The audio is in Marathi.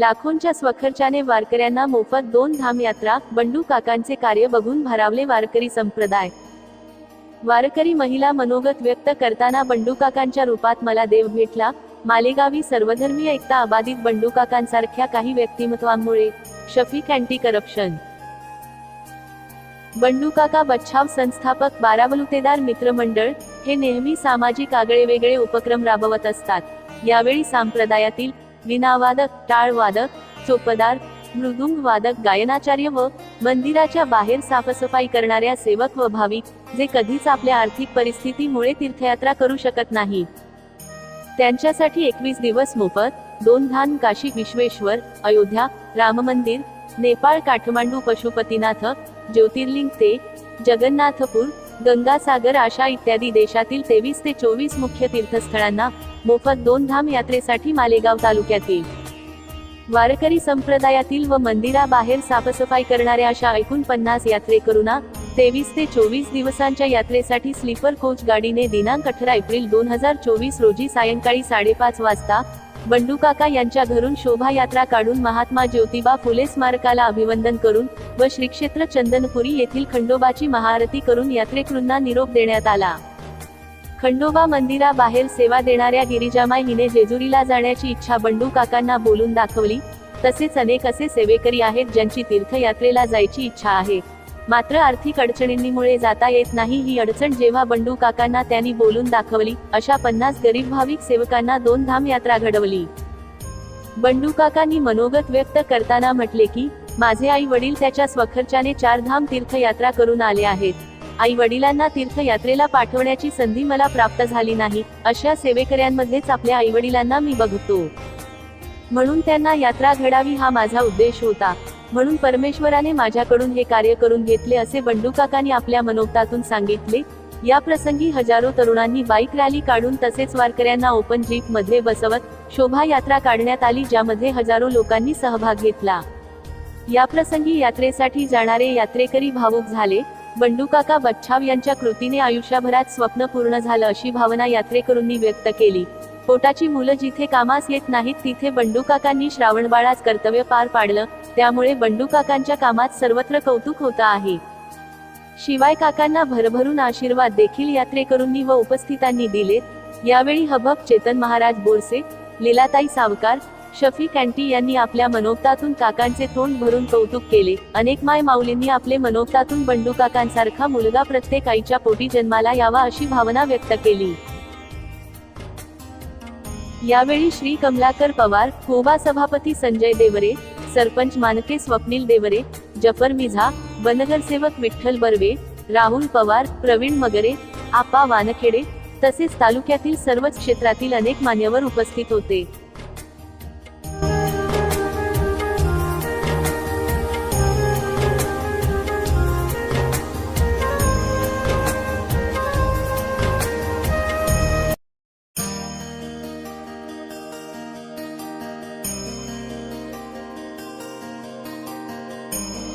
लाखोंच्या स्वखर्चाने वारकऱ्यांना मोफत दोन धाम यात्रा बंडू काकांचे कार्य बघून भरावले वारकरी संप्रदाय. वारकरी महिला मनोगत व्यक्त करताना बंडू काकांच्या रूपात मला देव भेटला. मालेगावी सर्वधर्मीय एकता अबाधित बंडू काकांसारख्या काही व्यक्तिमत्वांमुळे शफीक अँटी करप्शन. बंडू काका बच्छाव संस्थापक बाराबलुतेदार मित्रमंडळ हे नेहमी सामाजिक आगळेवेगळे उपक्रम राबवत असतात. यावेळी संप्रदायातील विनावादक टाळवादक चोपदार मृदुंग वादक गायनाचार्य व मंदिराच्या बाहेर साफसफाई करणाऱ्या सेवक व भाविक जे कधीच आपल्या आर्थिक परिस्थितीमुळे तीर्थयात्रा करू शकत नाही. त्यांच्यासाठी एकवीस दिवस मोफत दोन धान काशी विश्वेश्वर अयोध्या राम मंदिर नेपाळ काठमांडू पशुपतीनाथ ज्योतिर्लिंग ते जगन्नाथपूर गंगासागर आशा इत्यादी देशातील तेवीस ते चोवीस मुख्य तीर्थस्थळांना मोफत दोन धाम यात्रेसाठी मालेगाव तालुक्यातील वारकरी संप्रदायातील व मंदिराबाहेर साफसफाई करणाऱ्या अशा एकूण पन्नास यात्रेकरूंना तेवीस ते चोवीस दिवसांच्या यात्रेसाठी स्लीपर कोच गाडीने दिनांक अठरा एप्रिल दोन हजार चोवीस रोजी सायंकाळी साडेपाच वाजता बंडू काका यांच्या घरून शोभायात्रा काढून महात्मा ज्योतिबा फुले स्मारकाला अभिवंदन करून व श्रीक्षेत्र चंदनपुरी येथील खंडोबाची महाआरती करून यात्रेकरूंना निरोप देण्यात आला. खंडोबा मंदिराबाहेर सेवा देणाऱ्या गिरिजामाई हिने जेजुरीला जाण्याची इच्छा बंडू काकांना बोलून दाखवली. तसेच अनेक असे सेवेकरी आहेत ज्यांची तीर्थयात्रेला जायची इच्छा आहे. मात्र आर्थिक अडचणींमुळे जाता येत नाही ही अडचण जेव्हा बंडू काकांना त्यांनी बोलून दाखवली अशा पन्नास गरीब भाविक सेवकांना दोन धाम यात्रा घडवली. बंडू काकांनी मनोगत व्यक्त करताना म्हटले की माझे आई वडील त्याच्या स्वखर्चाने चार धाम तीर्थयात्रा करून आले आहेत. आई वडिलांना तीर्थयात्रेला पाठवण्याची संधी मला प्राप्त झाली नाही अशा सेवेकऱ्यांमध्येच आपल्या आई वडिलांना मी बघतो. म्हणून त्यांना यात्रा घडावी हा माझा उद्देश होता. म्हणून परमेश्वराने माझ्याकडून हे कार्य करून घेतले असे बंडू काकांनी आपल्या मनोगतातून सांगितले. या प्रसंगी हजारो तरुणांनी बाईक रॅली काढून तसेच वारकऱ्यांना ओपन जीपमध्ये बसवत शोभायात्रा काढण्यात आली ज्यामध्ये हजारो लोकांनी सहभाग घेतला. या प्रसंगी यात्रेसाठी जाणारे यात्रेकरी भावुक झाले. बंडू काका बच्छाव यांच्या कृतीने आयुष्यभरात स्वप्न पूर्ण झालं अशी भावना यात्रेकरूंनी व्यक्त केली. पोटाची मुलं जिथे कामास येत नाहीत तिथे बंडूकाकांनी श्रावणबाळाच कर्तव्य पार पाडलं त्यामुळे बंडूकाकांच्या कामात सर्वत्र कौतुक होतं आहे. शिवाय काकांना भरभरून आशीर्वाद देखील यात्रेकरूंनी व उपस्थितांनी दिलेत यावेळी हबक चेतन महाराज बोरसे लीलाताई सावकार शफी कॅन्टी यांनी आपल्या मनोक्तातून काकांचे तोंड भरून कौतुक केले. अनेक माय माऊलींनी आपले मनोक्तातून बंडू काकांसारखा मुलगा प्रत्येक आईच्या पोटी जन्माला यावा अशी भावना व्यक्त केली. यावेळी श्री कमलाकर पवार कोबा सभापती संजय देवरे सरपंच मानके स्वप्नील देवरे जफर मिझा बनगरसेवक विठ्ठल बर्वे राहुल पवार प्रवीण मगरे आपा वानखेडे तसेच तालुक्यातील सर्वच क्षेत्रातील अनेक मान्यवर उपस्थित होते. Редактор